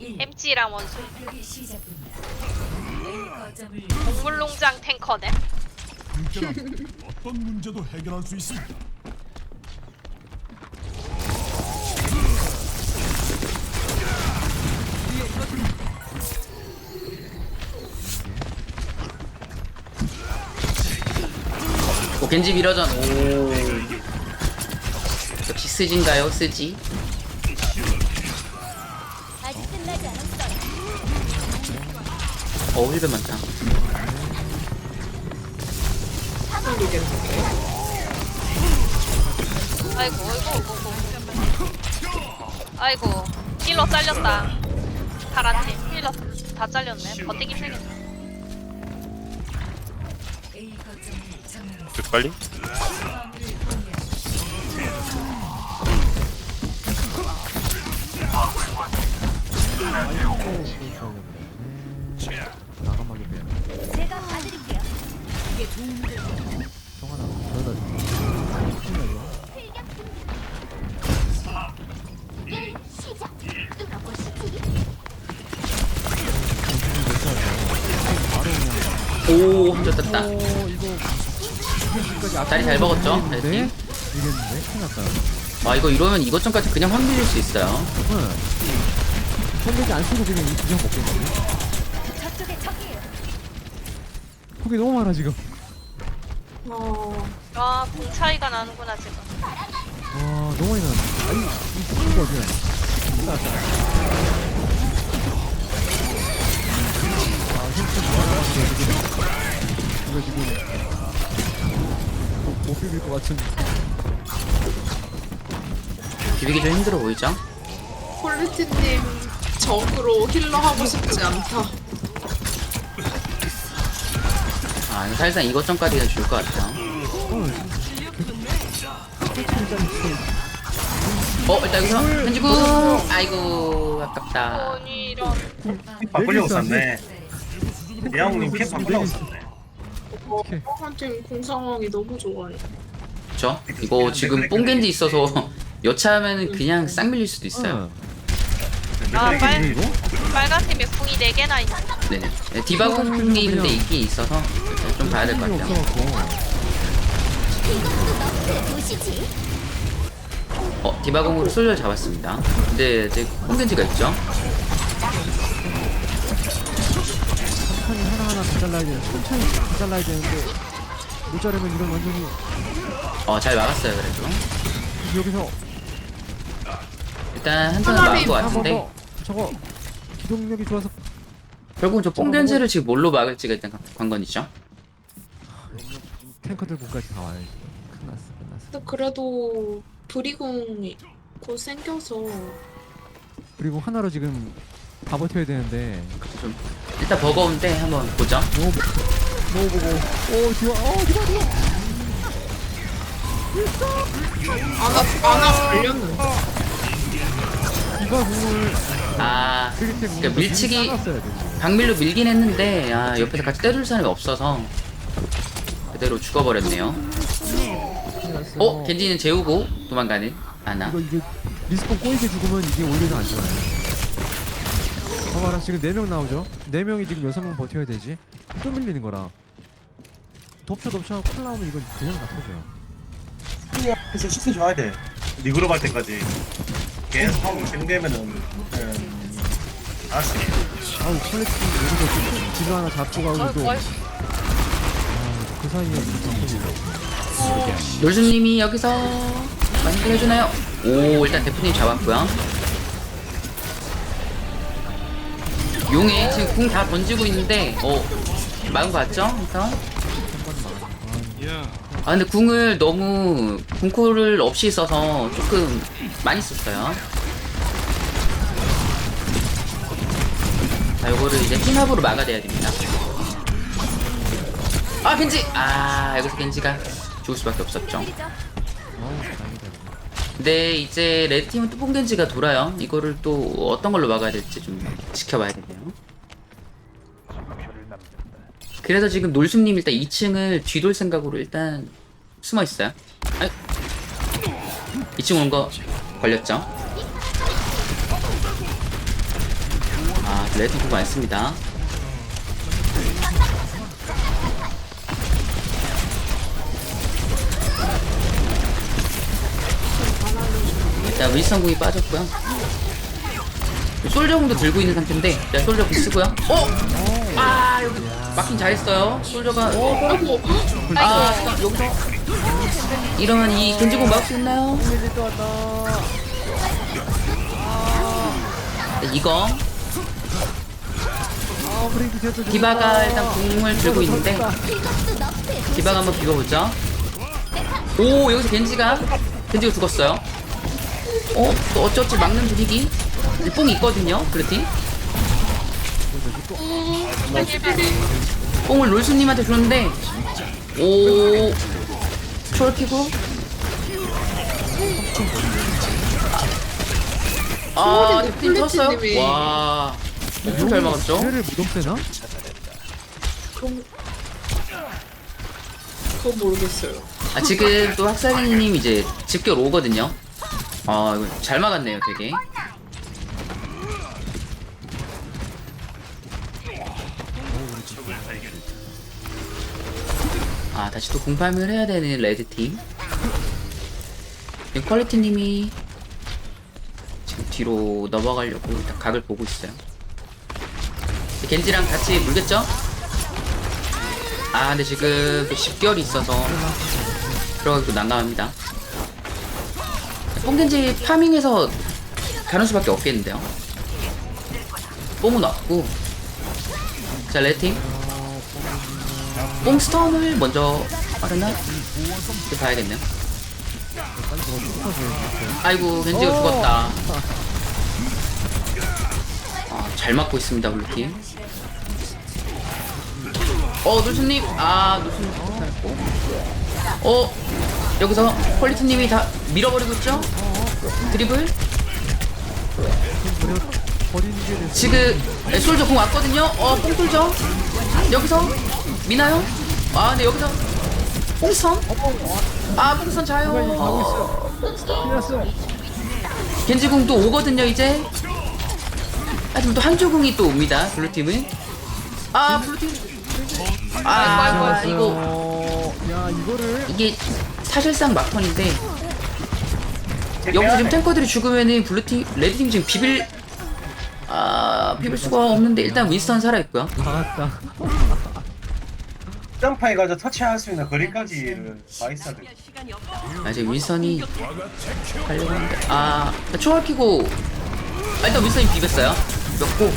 햄찌랑 원숭이 동물농장 탱커네. 함께라면 어떤 문제도 해결할 수 있습니다. 오 겐지 밀어전. 오. 역시 쓰진가요 쓰지 어 힐벤 많다. 아이고 아이고 아이고 아이고. 힐러 잘렸다. 파란팀 힐러 다 잘렸네. 버티기 힘들겠네. 그 빨리? 빼야 제가 봐드릴게요. 시작. 오 혼자 떴다 어 이거 다리 잘 먹었죠? 네 레드팀? 이랬는데 큰일 났다 아 이거 이러면 이것전까지 그냥 확 밀릴 수 있어요 응 손대지 안 쓰고 그냥 이 구경 먹겠는데 저쪽에 적이에요. 폭이 너무 많아 지금. 아공 차이가 나는구나 지금. 와 너무 많이 나는데 아니 이 이거 어디야? 아 힐스 지금 이거 지금 못, 못 비빌 것 같은 비비기 좀 힘들어 보이죠? 퀄리티님 적으로 힐러 하고 싶지 않다. 아 이거 사실상 이것 전까지는 줄 것 같아요 어 일단 여기서 현지구 아이고 아깝다 아니 이런 바꾸려고 썼네. 대양님 캠 바꾸려고 썼네. 오케이 한팀 공 상황이 너무 좋아요. 그쵸? 이거 지금 뽕겐지 있어서 여차하면은 그냥 싹 밀릴 수도 있어요 아 네, 빨, 이거? 빨간 팀에 궁이 4개나 있네 네네 네, 디바공이 근데 있긴 있어서 좀 봐야 될 것 같아요. 어 디바공으로 솔저를 잡았습니다 근데 이제 뽕겐지가 있죠? 천천히 하나하나 다 잘라야 되는 천천히 다 잘라야 되는데 못 자르면 이건 완전히 어 잘 막았어요 그래도 여기서 일단 한 턴은 막은 것 같은데 더 저거 기동력이 좋아서 결국은 저 뽕겐지를 지금 뭘로 막을지가 일단 관건이죠? 탱커들까지 다 와야지. 끝났어 끝났어. 근데 그래도 브리궁이 곧 생겨서 그리고 하나로 지금 다 버텨야 되는데. 좀 일단 버거운데 한번 보죠. 너무 너무 보고. 오 좋아 어 좋아 좋아 아나 아나 걸렸는데. 이거 공을 아 그러니까 밀치기- 박밀로 밀긴 했는데 아 옆에서 같이 때릴 사람이 없어서 그대로 죽어버렸네요. 어? 겐지는 재우고 도망가는 아나 이거 이게 리스폰 꼬이게 죽으면 이게 오히려 안 좋아요 봐봐라 지금 4명 나오죠 4명이 지금 6명 버텨야 되지 또 밀리는 거라 덮쳐 덮쳐 콜 나오면 이건 그냥 다 터져요 계속 시스 줘야 돼. 리그로 갈 때까지. 계속 하고 음, 알았어. 아우 퀄리티 여기서 딜러 하나 잡고 가고 어, 또 뭘- 아, 그 사이에 또 놀수님이 여기서 많이 해주나요? 오 일단 대표님 잡았고요 용에 지금 궁 다 던지고 있는데 어 막은 거 같죠? 일단 아 근데 궁을 너무 궁코를 없이 써서 조금 많이 썼어요. 자 요거를 이제 핀합으로 막아내야 됩니다. 아 겐지! 아 여기서 겐지가 죽을 수밖에 없었죠. 근데 이제 레드팀은 또 뽕겐지가 돌아요. 이거를 또 어떤 걸로 막아야 될지 좀 지켜봐야겠네요 그래서 지금 놀숨님 일단 2층을 뒤돌 생각으로 일단 숨어 있어요. 아이. 2층 온 거 걸렸죠? 레드 구 많습니다. 자, 윌슨 궁이 빠졌고요. 솔저 궁도 들고 있는 상태인데, 자, 솔저 궁 쓰고요. 어! 아, 여기 막힌 잘했어요. 솔저가. 아이고 아, 잠깐, 여기서. 이러면 이 겐지궁 막을 수 있나요? 또 왔다. 네, 이거. 아 브레이크 됐어. 디바가 일단 궁을 들고 있는데, 디바가 한번 비벼보죠. 오, 여기서 겐지가, 겐지가 죽었어요. 어, 또 어찌어찌 막는 분위기. 뽕이 있거든요, 블루팀. 뽕을 롤수님한테 줬는데, 오, 초월 키고. 아, 대표님 쳤어요? 플래티님이. 와, 엄청 잘 막았죠? 를 무덤? 그럼 그건 모르겠어요 아, 지금 또 학살님 이제 집결 오거든요. 아, 이거 잘 막았네요, 되게. 아, 다시 또 공파을 해야 되는 레드팀. 지금 퀄리티님이 지금 뒤로 넘어가려고 일단 각을 보고 있어요. 겐지랑 같이 물겠죠? 아, 근데 지금 또 집결이 있어서 들어가기도 난감합니다. 뽕겐지 파밍해서 가는 수밖에 없겠는데요. 뽕은 없고. 자, 레드팀. 뽕 스턴을 먼저 빠르나? 봐야겠네요. 아이고, 겐지가 죽었다. 아, 잘 맞고 있습니다, 블루팀. 어, 노수님. 아, 노수님 잘했고. 어, 여기서 퀄리티님이 다 밀어버리고 있죠? 드리블. 지금 네, 솔저 공 왔거든요. 어, 뽕 뚫죠? 여기서 미나요? 아, 네 여기서 뽕선? 아, 뽕선 자요. 어, 피났어. 겐지궁도 오거든요, 이제. 하지만 또 한조궁이 또 옵니다, 블루팀은. 아, 블루팀. 아, 이거 어, 야 이거를 이게 사실상 막판인데 여기서 지금 탱커들이 죽으면은 블루팀, 레드팀 지금 비빌 아 비빌 수가 없는데 일단 윈스턴 살아있고요. 박았다. 점프해가지고 터치할 수 있는 있어야 돼. 아 지금 윈스턴이 하려고 하는데 아 초월 키고 아, 일단 윈스턴이 비볐어요. 몇고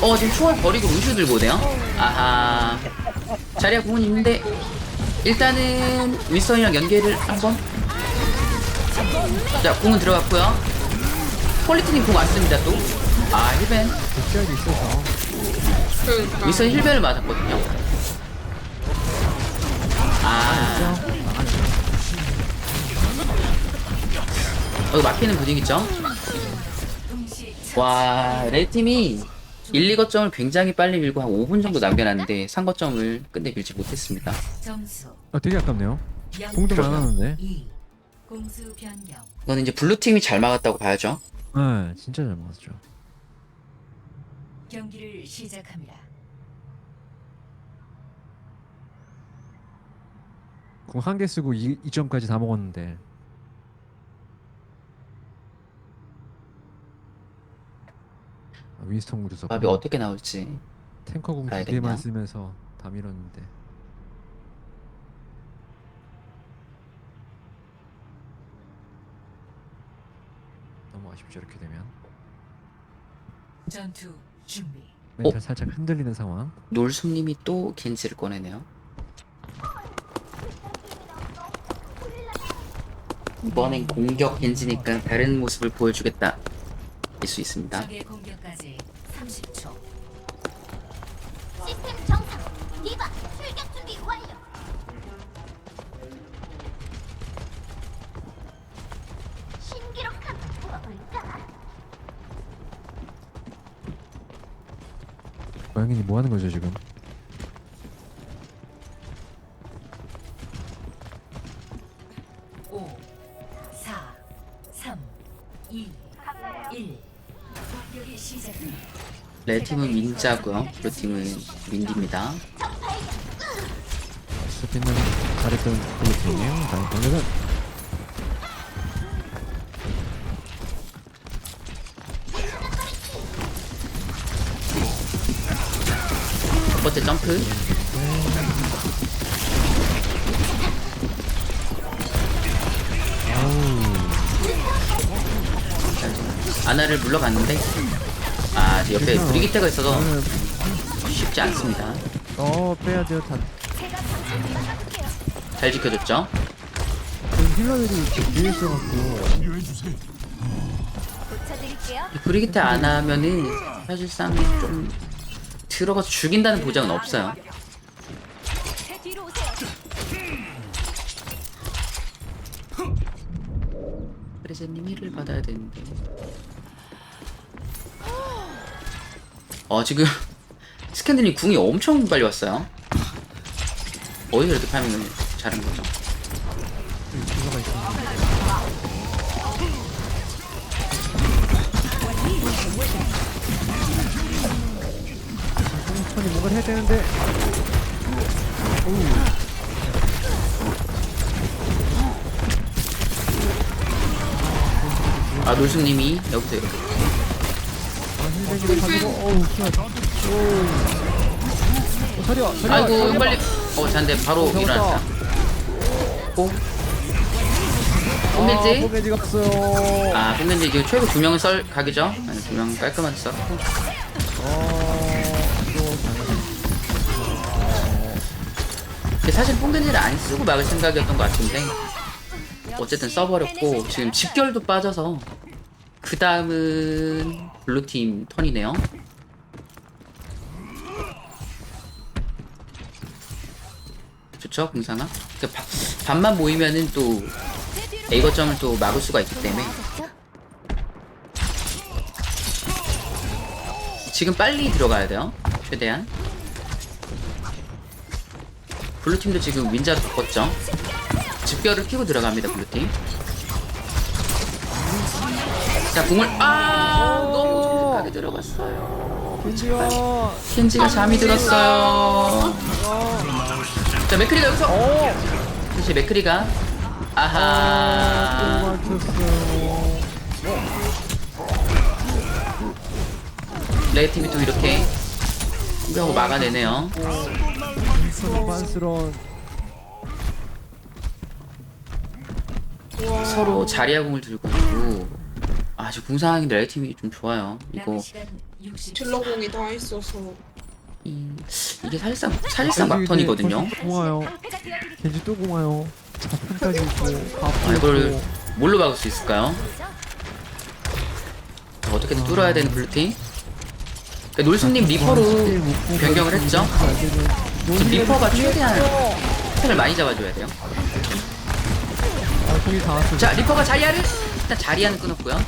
어 지금 초월 버리고 루슈 들고 오네요. 아하 자리야 공은 있는데 일단은 윈스턴이랑 연계를 한번 자 공은 들어갔고요. 퀄리티님 공 왔습니다 또. 아 힐벤 있어서 그러니까 윈스턴 힐벤을 맞았거든요. 아 어, 이거 막히는 분위기죠? 와, 레드팀이 1, 2거점을 굉장히 빨리 밀고 한 5분 정도 남겨놨는데 3거점을 끝내 밀지 못했습니다. 점수 아 되게 아깝네요. 영 공도 많았는데. 2 공수 변경 이제 블루팀이 잘 막았다고 봐야죠. 네, 진짜 잘 맞았죠. 경기를 시작합니다. 공 한 개 쓰고 2, 2점까지 다 먹었는데. 아, 윈스턴 썼고 밥이 어떻게 나올지. 탱커 공두 봐야겠네요. 개만 쓰면서 다 밀었는데. 너무 아쉽죠 이렇게 되면. 전투 준비. 멘탈 살짝 흔들리는 상황. 놀숨님이 또 겐지를 꺼내네요. 이번엔 공격 겐지니까 다른 모습을 보여주겠다. 일 수 있습니다. 적의 공격까지 고양이님 뭐 하는 거죠 지금? 오, 사, 삼, 이, 1. 공격이 시작합니다. 레드팀은 민자고요. 블루팀은 민디입니다. 스피는 잘했던 블루팀이에요. 다음 공격은 첫 번째 점프. 자, 아나를 물러갔는데 아 옆에 브리기테가 있어서 쉽지 않습니다. 어 빼야 돼요. 다 잘 지켜줬죠? 지금 힐러들이 뒤에 있어갖고 브리기테 안 하면은 사실상 좀 들어가서 죽인다는 보장은 없어요. 프레세님 힐을 받아야 되는데. 어 지금 스캔들님 궁이 엄청 빨리 왔어요. 어디서 이렇게 파밍을 잘한 거죠? 천천히 뭔가 해야 되는데 아 놀수님이 여기서 이렇게 아 가지고 어우 오우 어, 서려 서려 아이고 빨리 어 잔데 바로. 일어났다. 뽕. 아, 뽕겐지? 없어요 아 뽕겐지 이거 최고 두 명을 썰 각이죠? 아니 두명 깔끔하게 썰고. 어 사실 뽕겐지를 안 쓰고 막을 생각이었던 것 같은데 어쨌든 써버렸고 지금 집결도 빠져서 그 다음은 블루팀 턴이네요. 좋죠 공상아? 그 바- 반만 모이면은 또 A 거점을 또 막을 수가 있기 때문에. 지금 빨리 들어가야 돼요 최대한 블루팀도 지금 윈자로 바꿨죠? 집결을 피고 들어갑니다 블루팀. 자 궁을 아 너무 정직하게 들어갔어요. 켄지가 잠이 들었어요. 자 맥크리가 여기서 사실 맥크리가. 아하. 맞췄어요. 레드팀이 또 이렇게 공격하고 막아내네요 빤스런 서로 자리아공을 들고 있고 아 지금 궁상인데 레드팀이 좀 좋아요 이거 남은 시간 60초. 딜러공이 다 있어서 이, 이게 사실상 사실상 막턴이거든요 공와요 겐지 또 공와요 자판까지 있고 아, 이걸 뭘로 막을 수 있을까요? 자, 어떻게든 뚫어야 되는 블루팀 그러니까 놀수님 리퍼로 변경을 했죠 지금 리퍼가 최대한 팩을 많이 잡아줘야 돼요. 아 거기 다 왔어 자 리퍼가 자리아를 일단 자리아는 끊었고요.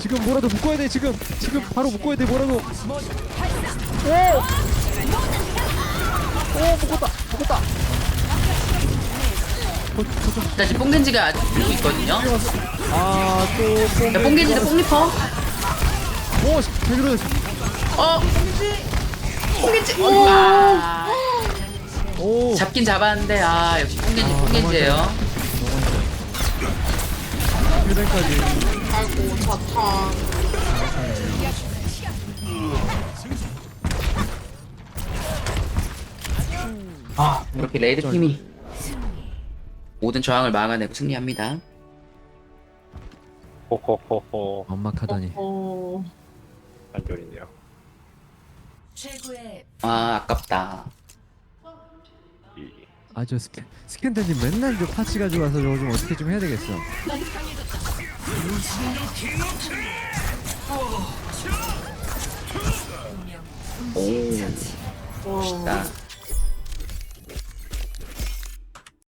지금 뭐라도 묶어야 돼 지금. 지금 바로 묶어야 돼 뭐라도. 오! 오 묶었다 묶었다. 일단 지금 뽕겐지가 아직 들고 있거든요. 아또 자, 뽕겐지도 뽕리퍼. 오! 잘 들어졌어. 어 뽕겐지? 오! 아, 오! 잡긴 잡았는데 아 역시 뽕겐지 뽕겐지예요. 힐뱅까지 아이고 자탄 이렇게 레드 팀이 모든 저항을 막아내고 승리합니다. 호호호호. 완막하다니. 어 안절이네요. 최고의 아 아깝다. 이 아저 스캔 스캔들님 맨날 저 파츠 가지고 와서 저거 좀 어떻게 좀 해야 되겠어 오 와. 멋있다